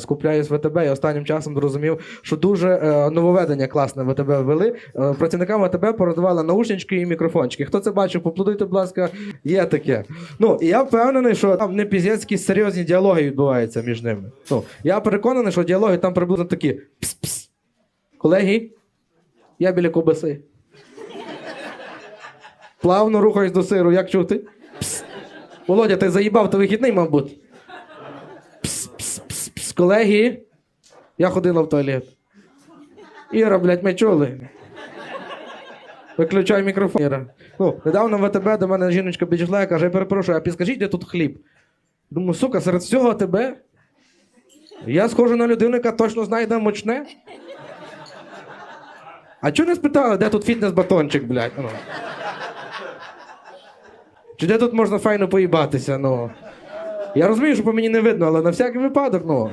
Скупляюсь в ВТБ і останнім часом зрозумів, що дуже е, нововведення класне ВТБ ввели. Е, працівникам ВТБ пороздавали наушнички і мікрофончики. Хто це бачив, поплодуйте, будь ласка, є таке. Ну, і я впевнений, що там не піздецькі серйозні діалоги відбуваються між ними. Ну, я переконаний, що діалоги там приблизно такі. Пс-пс. Колеги, я біля кобаси. Плавно рухаюсь до сиру, як чути? Пс. Володя, ти заїбав, то вихідний, мав бути. Пс, пс, пс, пс. Колеги, я ходила в туалет. Іра, блядь, ми чули. Виключай мікрофон. Іра. Ну, недавно в АТБ до мене жіночка підійшла і каже, я перепрошую, а підскажіть, де тут хліб? Думаю, сука, серед всього тебе. Я схожу на людину, яка точно знає, де мочне. А чого не спитали, де тут фітнес-батончик, блядь? Ну. Чи де тут можна файно поїбатися, ну. Я розумію, що по мені не видно, але на всякий випадок, ну.